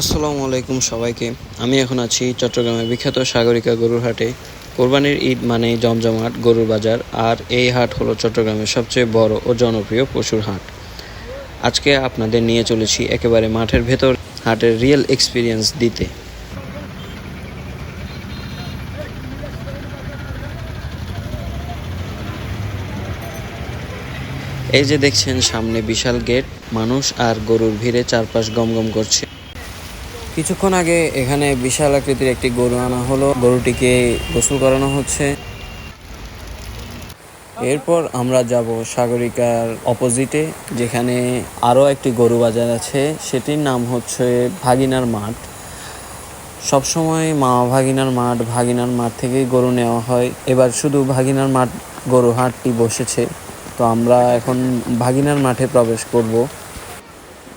আসসালামু আলাইকুম সবাইকে। আমি এখন আছি চট্টগ্রামের বিখ্যাত সাগরিকা গরুর হাটে। কোরবানির ঈদ মানেই জমজমাট, গরুর বাজার, আর এই হাট হলো চট্টগ্রামের সবচেয়ে বড় ও জনপ্রিয় পশুর হাট। আজকে আপনাদের নিয়ে চলেছি একেবারে মাঠের ভেতর হাটের রিয়েল এক্সপিরিয়েন্স দিতে। এই যে দেখছেন, সামনে বিশাল গেট, মানুষ আর গরুর ভিড়ে চারপাশ গমগম করছে। কিছুক্ষণ আগে এখানে বিশাল আকৃতির একটি গরু আনা হলো। গরুটিকে গোসল করানো হচ্ছে। এরপর আমরা যাব সাগরিকার অপোজিটে, যেখানে আরও একটি গরু বাজার আছে। সেটির নাম হচ্ছে ভাগিনার মাঠ। সবসময় মা ভাগিনার মাঠ ভাগিনার মাঠ থেকেই গরু নেওয়া হয়। এবার শুধু ভাগিনার মাঠ গরু হাটটি বসেছে। তো আমরা এখন ভাগিনার মাঠে প্রবেশ করব।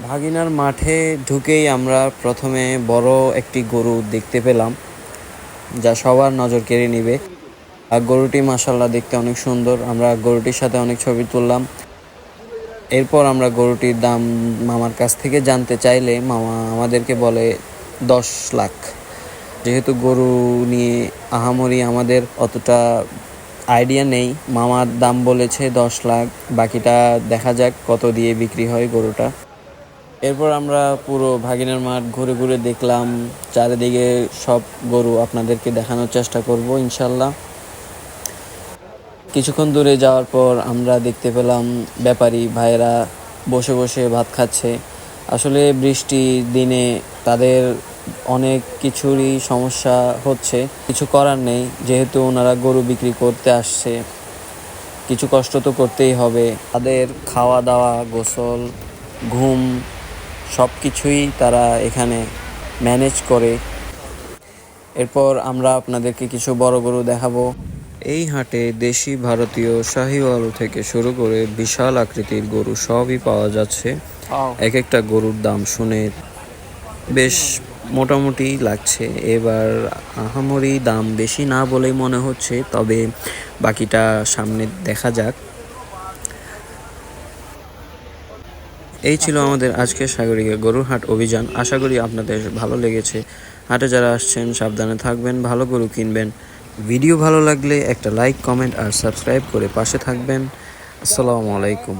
ভাগিনার মাঠে ঢুকেই আমরা প্রথমে বড় একটি গরু দেখতে পেলাম, যা সবার নজর কেড়ে নিবে। আর গরুটি মাসাল্লাহ দেখতে অনেক সুন্দর। আমরা গরুটির সাথে অনেক ছবি তুললাম। এরপর আমরা গরুটির দাম মামার কাছ থেকে জানতে চাইলে মামা আমাদেরকে বলে দশ লাখ। যেহেতু গরু নিয়ে আহামরি আমাদের অতটা আইডিয়া নেই, মামার দাম বলেছে দশ লাখ। বাকিটা দেখা যাক কত দিয়ে বিক্রি হয় গরুটা। এরপর আমরা পুরো ভাগিনার মাঠ ঘুরে ঘুরে দেখলাম। চারিদিকে সব গরু আপনাদেরকে দেখানোর চেষ্টা করব ইনশাল্লাহ কিছুক্ষণ দূরে যাওয়ার পর আমরা দেখতে পেলাম ব্যাপারী ভাইয়েরা বসে বসে ভাত খাচ্ছে। আসলে বৃষ্টির দিনে তাদের অনেক কিছুরই সমস্যা হচ্ছে, কিছু করার নেই, যেহেতু ওনারা গরু বিক্রি করতে আসছে। কিছু কষ্ট তো করতেই হবে। তাদের খাওয়া দাওয়া, গোসল, ঘুম সব কিছুই তারা এখানে ম্যানেজ করে। এরপর আমরা আপনাদেরকে কিছু বড় গরু দেখাবো। এই হাটে দেশি ভারতীয় শাহিওয়াল থেকে শুরু করে বিশাল আকৃতির গরু সবই পাওয়া যাচ্ছে। এক একটা গরুর দাম শুনে বেশ মোটামুটি লাগছে। এবার আহামরি দাম বেশি না বলেই মনে হচ্ছে তবে বাকিটা সামনে দেখা যাক। এই ছিল আমাদের আজকের সাগরিকা গরুর হাট অভিযান। আশা করি আপনাদের ভালো লেগেছে। হাটে যারা আসছেন সাবধানে থাকবেন ভালো গরু কিনবেন। ভিডিও ভালো লাগলে একটা লাইক কমেন্ট আর সাবস্ক্রাইব করে পাশে থাকবেন। আসসালামু আলাইকুম।